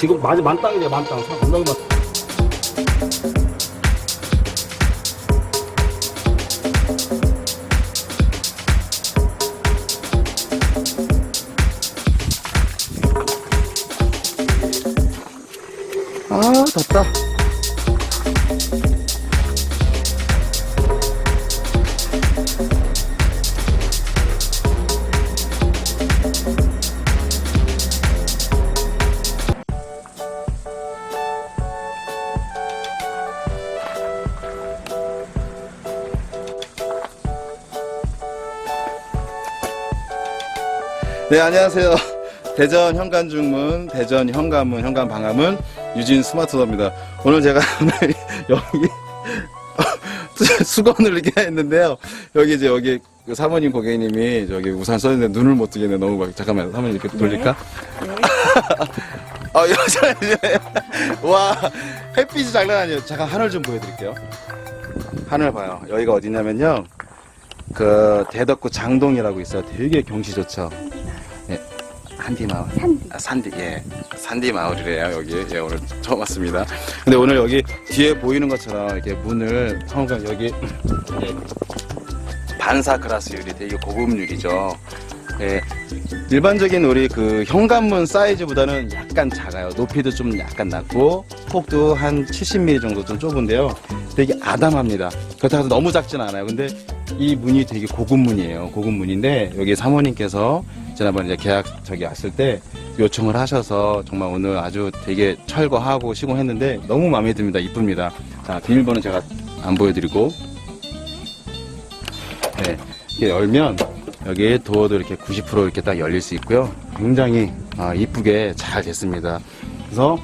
지금 많이 만땅이네 만땅 상당히 만 아, 덥다. 네, 안녕하세요. 대전 현관중문, 대전 현관문, 현관 방화문 유진 스마트도어입니다. 오늘 제가 여기 수건을 이렇게 했는데요. 여기 이제 여기 그 사모님 고객님이 저기 우산 썼는데 눈을 못 뜨겠네. 너무 막 잠깐만 사모님 이렇게 돌릴까? 아, 여자 와 햇빛이 장난 아니에요. 잠깐 하늘 좀 보여드릴게요. 하늘 봐요. 여기가 어디냐면요. 그 대덕구 장동이라고 있어요. 되게 경치 좋죠. 예, 한디 마을. 산디. 아, 산디, 예. 산디 마을이래요, 여기. 예, 오늘 처음 왔습니다. 근데 오늘 여기 뒤에 보이는 것처럼 이렇게 문을, 성우가 여기, 예, 반사 그라스 유리 되게 고급 유리죠. 예, 일반적인 우리 그 현관문 사이즈보다는 약간 작아요. 높이도 좀 약간 낮고, 폭도 한 70mm 정도 좀 좁은데요. 되게 아담합니다. 그렇다고 해서 너무 작진 않아요. 근데 이 문이 되게 고급 문이에요. 고급 문인데, 여기 사모님께서 지난번에 이제 계약 저기 왔을 때 요청을 하셔서 정말 오늘 아주 되게 철거하고 시공했는데 너무 마음에 듭니다. 이쁩니다. 자, 비밀번호 제가 안 보여드리고. 네. 이렇게 열면 여기 도어도 이렇게 90% 이렇게 딱 열릴 수 있고요. 굉장히 아, 이쁘게 잘 됐습니다. 그래서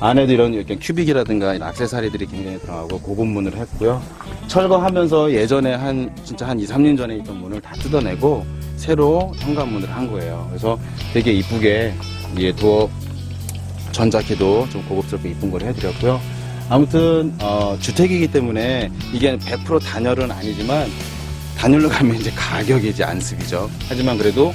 안에도 이런 이렇게 큐빅이라든가 이런 액세서리들이 굉장히 들어가고 고급 문을 했고요. 철거하면서 예전에 한 진짜 한 2, 3년 전에 있던 문을 다 뜯어내고 새로 현관문을 한 거예요. 그래서 되게 이쁘게 이게 도어 전자키도 좀 고급스럽게 이쁜 걸 해드렸고요. 아무튼 어, 주택이기 때문에 이게 100% 단열은 아니지만 단열로 가면 이제 가격이 이제 안습이죠. 하지만 그래도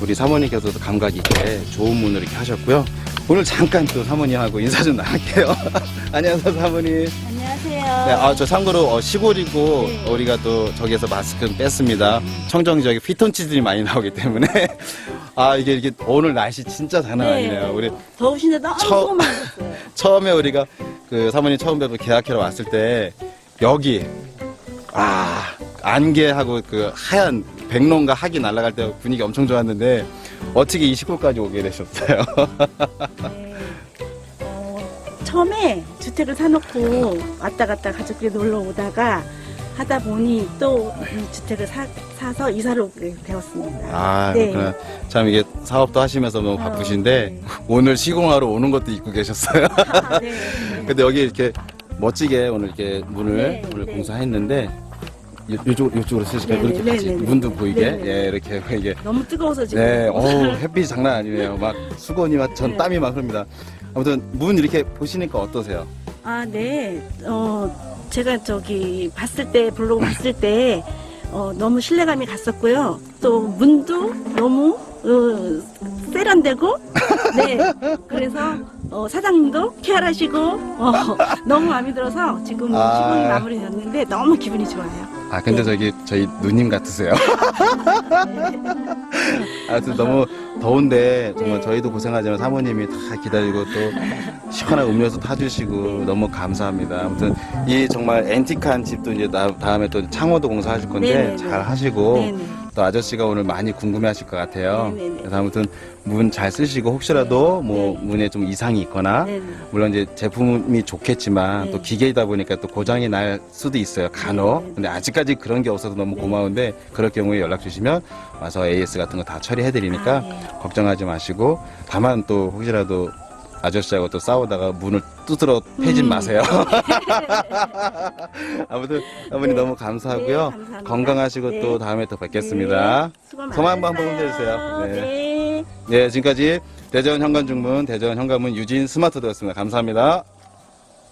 우리 사모님께서도 감각 있게 좋은 문을 이렇게 하셨고요. 오늘 잠깐 또 사모님하고 인사 좀 나갈게요. 안녕하세요, 사모님. 안녕하세요. 네, 아, 저 참고로 어, 시골이고 네. 우리가 또 저기에서 마스크는 뺐습니다. 청정 지역에 피톤치들이 많이 나오기 때문에 아 이게 이게 오늘 날씨 진짜 장난 네. 아니네요. 우리 더우신데 너무 처- 많으셨어요. 처음에 우리가 그 사모님 처음 뵈고 계약하러 왔을 때 여기 아 안개하고 그 하얀 백론과 학이 날아갈 때 분위기 엄청 좋았는데 어떻게 이 시골까지 오게 되셨어요? 네. 어, 처음에 주택을 사놓고 왔다 갔다 가족끼리 놀러 오다가 하다 보니 또 이 주택을 사, 사서 이사를 오게 되었습니다. 아 네. 그렇구나. 참 이게 사업도 하시면서 너무 어, 바쁘신데 네. 오늘 시공하러 오는 것도 입고 계셨어요. 아, 네. 근데 여기 이렇게 멋지게 오늘 이렇게 문을 네, 오늘 네. 공사했는데 요, 요쪽, 요쪽으로 쓰실까요? 네, 이렇게 네, 같이 네, 네. 문도 보이게 네, 네. 예 이렇게 이게 너무 뜨거워서 지금. 네, 어우, 햇빛이 장난 아니네요. 막 수건이 막 전 네. 땀이 막 흐릅니다. 아무튼 문 이렇게 보시니까 어떠세요? 아, 네. 어, 제가 저기 봤을 때, 블로그 봤을 때, 어, 너무 신뢰감이 갔었고요. 또 문도 너무, 어, 세련되고, 네. 그래서, 어, 사장님도 쾌활하시고, 어, 너무 마음에 들어서 지금 아. 시공이 마무리됐는데 너무 기분이 좋아요. 아, 근데 네. 저기 저희 누님 같으세요. 아무튼 너무 더운데 정말 네. 저희도 고생하지만 사모님이 다 기다리고 또 시원한 음료수 타주시고 너무 감사합니다. 아무튼 이 정말 앤틱한 집도 이제 나- 다음에 또 창호도 공사하실 건데 네네네. 잘 하시고 네네. 또 아저씨가 오늘 많이 궁금해하실 것 같아요. 네네네. 그래서 아무튼 문 잘 쓰시고 혹시라도 네. 뭐 네. 문에 좀 이상이 있거나 네네. 물론 이제 제품이 좋겠지만 네. 또 기계이다 보니까 또 고장이 날 수도 있어요 간혹 네. 근데 아직까지 그런 게 없어서 너무 네. 고마운데 그럴 경우에 연락 주시면 와서 AS 같은 거 다 처리해 드리니까 아, 네. 걱정하지 마시고 다만 또 혹시라도 아저씨하고 또 싸우다가 문을 두드러 패진 음. 마세요 아무튼 어머니 네. 너무 감사하고요 네, 감사합니다. 건강하시고 네. 또 다음에 또 뵙겠습니다 네. 수고 성함 한번 많으셨어요. 해주세요. 네. 네. 네 지금까지 대전 현관중문 대전 현관문 유진 스마트도였습니다 감사합니다